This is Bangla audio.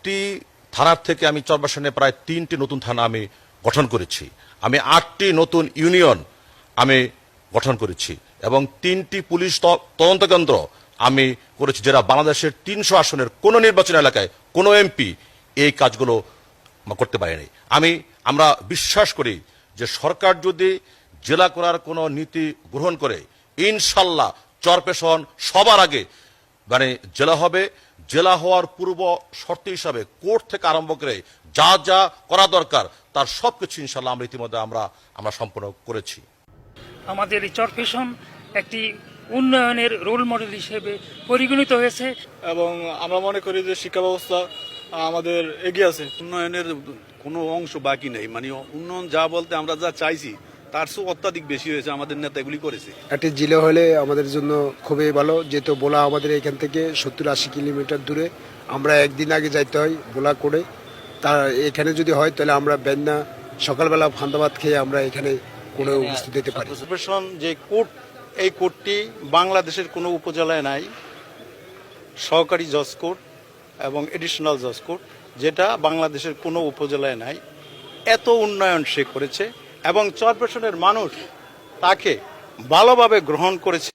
একটি থানার থেকে আমি চরবাসানে প্রায় তিনটি নতুন থানা আমি গঠন করেছি। আমি আটটি নতুন ইউনিয়ন আমি গঠন করেছি এবং তিনটি পুলিশ তদন্ত কেন্দ্র আমি করেছি যারা বাংলাদেশের তিনশো আসনের কোন নির্বাচন এলাকায় কোনো এমপি এই কাজগুলো করতে পারেনি। আমি, আমরা বিশ্বাস করি যে সরকার যদি জেলা করার কোনো নীতি গ্রহণ করে, ইনশাল্লাহ চরপেশন সবার আগে মানে জেলা হবে। জেলা হওয়ার পূর্ব শর্ত হিসাবে কোর্ট থেকে আরম্ভ করে যা যা করা দরকার তার সব কিছু ইনশাল্লাহ আমরা ইতিমধ্যে আমরা আমরা সম্পন্ন করেছি। আমাদের এই চরপেশন একটি উন্নয়নের রোল মডেল হিসেবে পরিগণিত হয়েছে। এবং আমরা মনে করি যে শিক্ষা ব্যবস্থা আমাদের এগিয়ে আছে। উন্নয়নের কোনো অংশ বাকি নেই। মানে উন্নয়ন যা বলতে আমরা যা চাইছি তার চেয়ে অত্যাধিক বেশি হয়েছে আমাদের নেতা এগুলি করেছে। একটি জিলে হলে আমাদের জন্য খুবই ভালো যেহেতু বোলা আমাদের এখান থেকে সত্তর আশি কিলোমিটার দূরে। আমরা একদিন আগে যাইতে হয় বোলা করে। তা এখানে যদি হয় তাহলে আমরা বেন্না সকালবেলা ফান্দাবাদ খেয়ে আমরা এখানে করে উপস্থিত দিতে পারি। যে কোর্ট এই কোর্টটি বাংলাদেশের কোনো উপজেলায় নাই। সহকারী জজ কোর্ট এবং এডিশনাল জজ কোর্ট যেটা বাংলাদেশের কোনো উপজেলায় নাই। এত উন্নয়ন সে করেছে। এবং চরপেশনের মানুষ তাকে ভালোভাবে গ্রহণ করেছে।